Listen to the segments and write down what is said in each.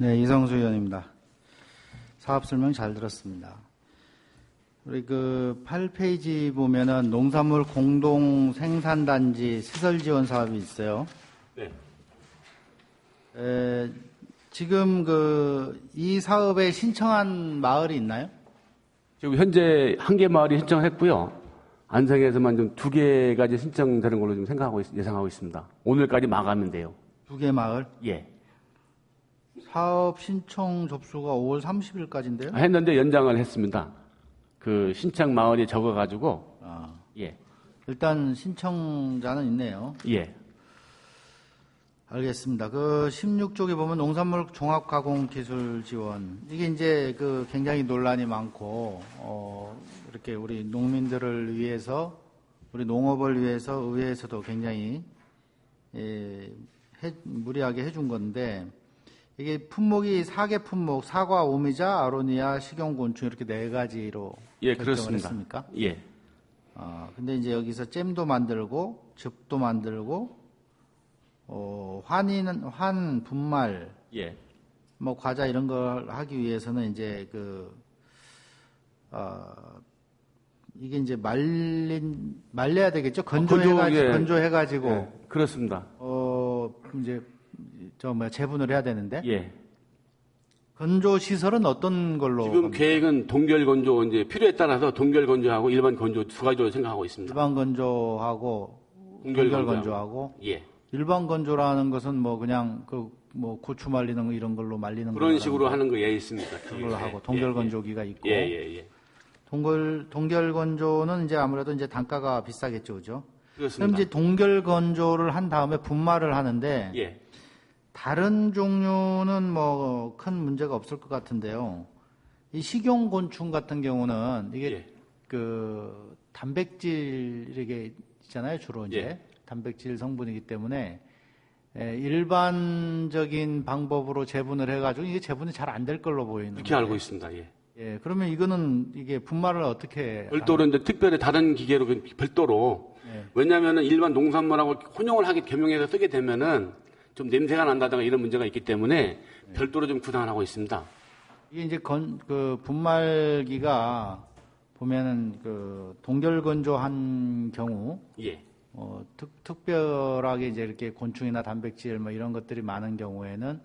네, 이성수 의원입니다. 사업 설명 잘 들었습니다. 우리 그 8페이지 보면은 농산물 공동 생산 단지 시설 지원 사업이 있어요. 네. 에, 지금 그 이 사업에 신청한 마을이 있나요? 지금 현재 한 개 마을이 신청했고요. 안성에서만 좀 두 개가 이제 신청되는 걸로 좀 생각하고 있- 예상하고 있습니다. 오늘까지 마감인데요. 두 개 마을. 예. 사업 신청 접수가 5월 30일까지인데요. 했는데 연장을 했습니다. 그 신청 마을이 적어가지고 아, 예, 일단 신청자는 있네요. 예, 알겠습니다. 그 16쪽에 보면 농산물 종합 가공 기술 지원 이게 이제 그 굉장히 논란이 많고 어 이렇게 우리 농민들을 위해서 우리 농업을 위해서 의회에서도 굉장히 예, 해- 무리하게 해준 건데 이게 품목이 사계 품목 사과, 오미자, 아로니아, 식용곤충 이렇게 네 가지로 예, 결정을 그렇습니다. 했습니까? 예, 아, 근데 이제 여기서 잼도 만들고, 즙도 만들고, 어, 환이는, 환, 분말, 예, 뭐, 과자 이런 걸 하기 위해서는 이제 그, 어, 이게 이제 말린, 말려야 되겠죠? 건조해가지고, 건조, 예. 건조해가지고, 예, 그렇습니다. 어, 이제, 저 뭐야, 재분을 해야 되는데, 예. 건조 시설은 어떤 걸로? 지금 겁니까? 계획은 동결 건조 이제 필요에 따라서 동결 건조하고 일반 건조 두 가지로 생각하고 있습니다. 일반 건조하고, 동결 동결 건조하고. 예, 일반 건조라는 것은 뭐 그냥 그 뭐 고추 말리는 거 이런 걸로 말리는 그런 거 식으로 하는 거 예 있습니다. 그걸로 예, 하고 동결 예, 건조기가 있고 예, 예, 예. 동결 동결 건조는 이제 아무래도 이제 단가가 비싸겠죠, 그죠? 그럼 그렇습니다. 이제 동결 건조를 한 다음에 분말을 하는데 예, 다른 종류는 뭐 큰 문제가 없을 것 같은데요. 이 식용곤충 같은 경우는 이게 예. 그 단백질 이렇게 있잖아요, 주로 이제 예. 단백질 성분이기 때문에 에, 일반적인 방법으로 재분을 해가지고 이게 재분이 잘 안 될 걸로 보이는. 그렇게 알고 있습니다. 예. 예, 그러면 이거는 이게 분말을 어떻게? 별도로 이제 특별히 다른 기계로 그 별도로 예. 왜냐하면은 일반 농산물하고 혼용을 하게 겸용해서 쓰게 되면은 좀 냄새가 난다든가 이런 문제가 있기 때문에 별도로 좀 구상을 하고 있습니다. 이게 이제 건, 그 분말기가 보면은 그 동결 건조한 경우 예, 어, 특, 특별하게 이제 이렇게 곤충이나 단백질 뭐 이런 것들이 많은 경우에는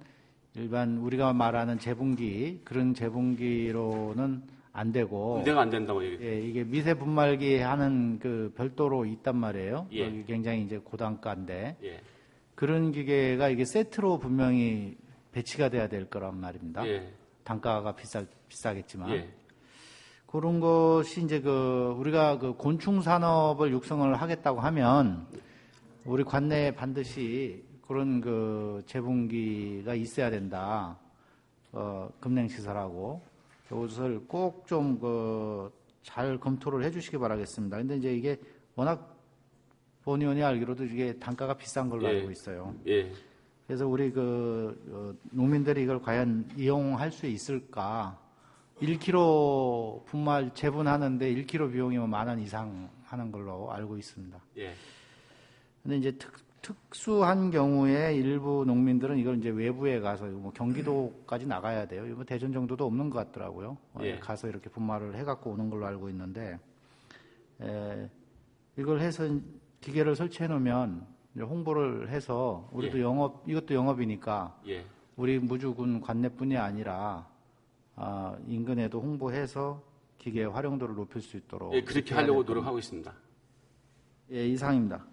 일반 우리가 말하는 재분기 그런 재분기로는 안 되고 문제가 안 된다고 얘기. 예, 이게 미세 분말기 하는 그 별도로 있단 말이에요. 예. 굉장히 이제 고단가인데 예, 그런 기계가 이게 세트로 분명히 배치가 돼야 될 거란 말입니다. 예, 단가가 비싸 비싸겠지만 예, 그런 것이 이제 그 우리가 그 곤충 산업을 육성을 하겠다고 하면 우리 관내에 반드시 그런 그 재분기가 있어야 된다. 어, 금냉 시설하고 이것을 꼭 좀 그 잘 검토를 해주시기 바라겠습니다. 근데 이제 이게 워낙 본의 아니 알기로도 이게 단가가 비싼 걸로 예. 알고 있어요. 예, 그래서 우리 그 어, 농민들이 이걸 과연 이용할 수 있을까? 1kg 분말 재분하는데 1kg 비용이면 만 원 이상 하는 걸로 알고 있습니다. 예, 근데 이제 특, 특수한 경우에 일부 농민들은 이걸 이제 외부에 가서 뭐 경기도까지 나가야 돼요. 이거 뭐 대전 정도도 없는 것 같더라고요. 어, 예. 가서 이렇게 분말을 해갖고 오는 걸로 알고 있는데 에, 이걸 해서 기계를 설치해 놓으면 홍보를 해서 우리도 예. 영업 이것도 영업이니까 예, 우리 무주군 관내뿐이 아니라 아, 인근에도 홍보해서 기계의 활용도를 높일 수 있도록 예, 그렇게 하려고. 노력하고 있습니다. 예, 이상입니다.